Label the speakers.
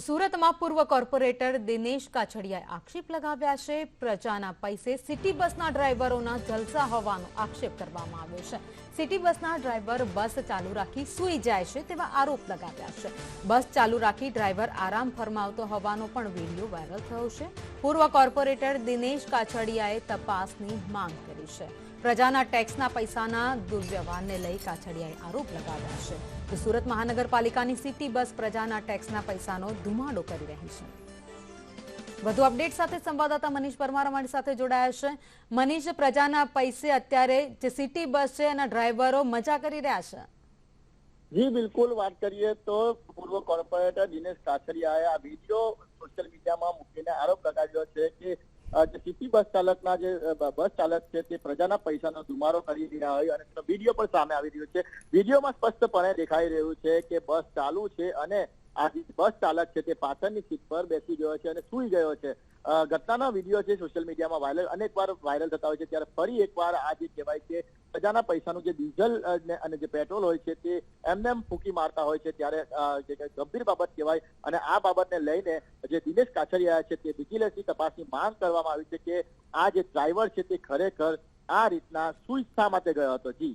Speaker 1: સુરતમાં પૂર્વ કોર્પોરેટર દિનેશ કાછડિયાએ આક્ષેપ લગાવ્યા છે. પ્રજાના પૈસે સિટી બસના ડ્રાઈવરોના જલસા હોવાનો આક્ષેપ કરવામાં આવ્યો છે. સિટી બસના ડ્રાઈવર બસ ચાલુ રાખી સૂઈ જાય છે તેવા આરોપ લગાવ્યા છે. બસ ચાલુ રાખી ડ્રાઈવર આરામ ફરમાવતો હોવાનો પણ વીડિયો વાયરલ થયો છે. પૂર્વ કોર્પોરેટર દિનેશ કાછડિયાએ તપાસની માંગ કરી છે. પ્રજાના ટેક્સના પૈસાના દુર્વ્યવહારને લઈ કાછડિયાએ આરોપ લગાવ્યા છે તો સુરત મહાનગરપાલિકાની સિટી બસ પ્રજાના ટેક્સના પૈસાનો ધુમાડો કરી રહી છે. વધુ અપડેટ સાથે સંવાદદાતા મનીષ પરમાર અમારી સાથે જોડાયા છે. મનીષ, પ્રજાના પૈસે અત્યારે જે સિટી બસ છે એના ડ્રાઈવરો મજા કરી રહ્યા છે?
Speaker 2: જી, બિલકુલ વાત કરીએ તો પૂર્વ કોર્પોરેટર દિનેશ કાછડિયાએ આ વીડિયો સોશિયલ મીડિયામાં મૂકીને આરોપ લગાવ્યો છે કે અ, જે સિટી બસ ચાલકના જે બસ ચાલક છે તે પ્રજાના પૈસાનો ધુમારો કરી રહ્યા હોય અને વીડિયો પણ સામે આવી રહ્યો છે. વિડીયોમાં સ્પષ્ટપણે દેખાઈ રહ્યું છે કે બસ ચાલુ છે અને આ બસ ચાલક છે તે પાછળની સીટ પર બેસી ગયો છે અને સૂઈ ગયો છે. ઘટનાના વીડિયો છે સોશિયલ મીડિયામાં વાયરલ, અનેકવાર વાયરલ થતા હોય છે, ત્યારે ફરી એકવાર આ જે કહેવાય કે પ્રજાના પૈસાનું જે ડીઝલ અને જે પેટ્રોલ હોય છે, તે એમને એમ ફૂંકી મારતા હોય છે, ત્યારે ગંભીર બાબત કહેવાય. અને આ બાબતને લઈને જે દિનેશ કાછડિયા છે, તે વિજિલન્સની તપાસની માંગ કરવામાં આવી છે કે આ જે ડ્રાઈવર છે તે ખરેખર આ રીતના સુઈ શા માટે ગયો હતો? જી.